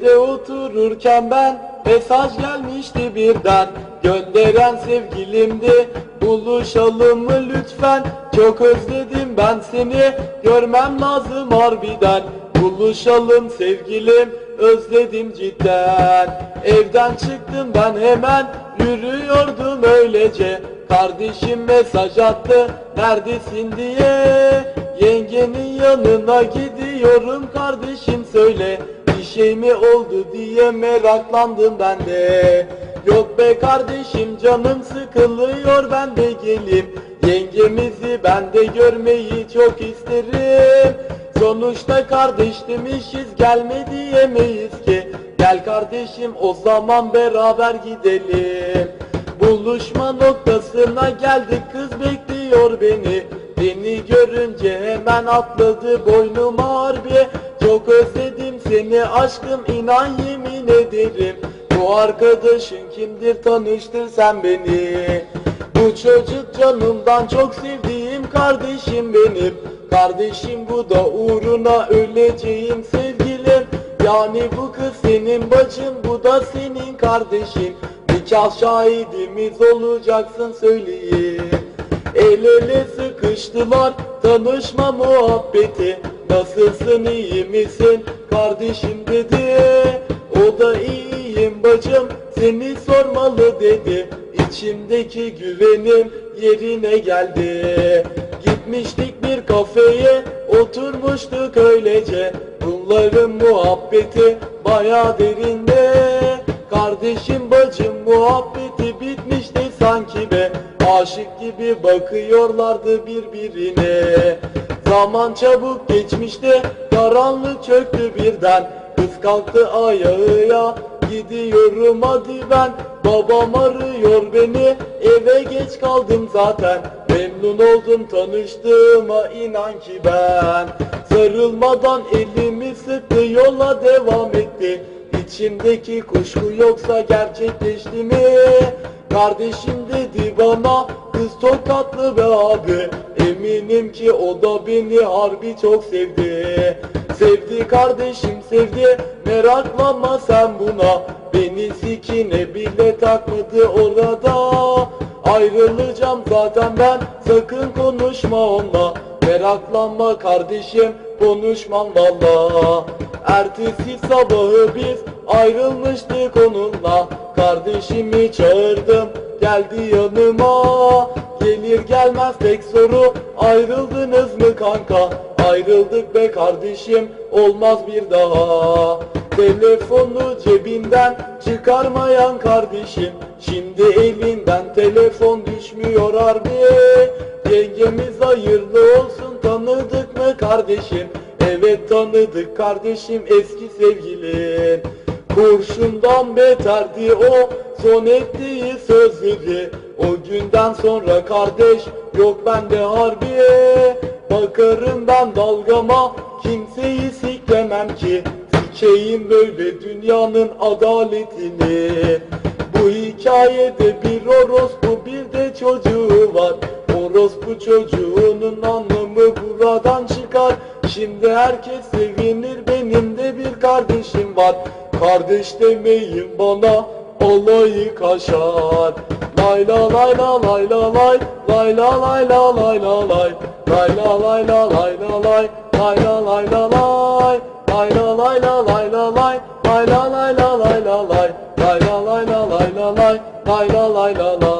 Evde otururken ben mesaj gelmişti birden. Gönderen sevgilimdi buluşalım mı lütfen? Çok özledim ben seni görmem lazım harbiden. Buluşalım sevgilim özledim cidden. Evden çıktım ben hemen yürüyordum öylece. Kardeşim mesaj attı neredesin? diye. Yengenin yanına gidiyorum kardeşim söyle Bir şey mi oldu diye meraklandım ben de. Yok be kardeşim canım sıkılıyor ben de geleyim. Yengemizi ben de görmeyi çok isterim. Sonuçta kardeş demişiz gelme diyemeyiz ki. Gel kardeşim o zaman beraber gidelim. Buluşma noktasına geldik kız bekliyor beni. Beni görünce hemen atladı boynuma harbi Çok özledim seni aşkım inan yemin ederim. Bu arkadaşın kimdir tanıştır sen beni. Bu çocuk canımdan çok sevdiğim kardeşim benim. Kardeşim bu da uğruna öleceğim sevgilim. Yani bu kız senin bacın bu da senin kardeşin. Nikah şahidimiz olacaksın söyleyeyim. El ele sıkıştılar tanışma muhabbeti Nasılsın iyi misin kardeşim dedi. O da iyiyim bacım seni sormalı dedi. İçimdeki güvenim yerine geldi. Gitmiştik bir kafeye oturmuştuk öylece. Bunların muhabbeti baya derinde. Kardeşim bacım muhabbeti bitmişti sanki be. Aşık gibi bakıyorlardı birbirine Zaman çabuk geçmişti karanlık çöktü birden. Kız kalktı ayağıya gidiyorum hadi ben. Babam arıyor beni eve geç kaldım zaten. Memnun oldum tanıştığıma inan ki ben. Sarılmadan elimi sıktı yola devam etti. İçimdeki kuşku yoksa gerçekleşti mi? Kardeşim dedi bana kız tokatlı be abi Eminim ki o da beni harbi çok sevdi. Sevdi kardeşim sevdi. Meraklanma sen buna. Beni sikine bile takmadı orada. Ayrılacağım zaten ben. Sakın konuşma onunla. Meraklanma kardeşim konuşmam valla. Ertesi sabahı biz ayrılmıştık onunla. Kardeşimi çağırdım geldi yanıma Gelir gelmez tek soru. Ayrıldınız mı kanka? Ayrıldık be kardeşim olmaz bir daha. Telefonu cebinden çıkarmayan kardeşim. Şimdi elinden telefon düşmüyor harbi. Yengemiz hayırlı olsun tanıdık mı kardeşim? Evet tanıdık kardeşim eski sevgilin. Kurşundan beterdi o son ettiği sözleri O günden sonra kardeş yok bende harbiye. Bakarım ben dalgama kimseyi siklemem ki. Sikeyim böyle dünyanın adaletini. Bu hikayede bir orospu bir de çocuğu var. Orospu çocuğunun anlamı buradan çıkar. Şimdi herkes sevinir benim de bir kardeşim var. Kardeş demeyin bana olayı kaşar Lay la lay la lay la lay Lay la lay la lay la lay Lay la lay la lay la lay Lay la lay la lay Lay la lay la lay la lay Lay la lay la lay la lay Lay la lay la lay la lay Lay la lay la lay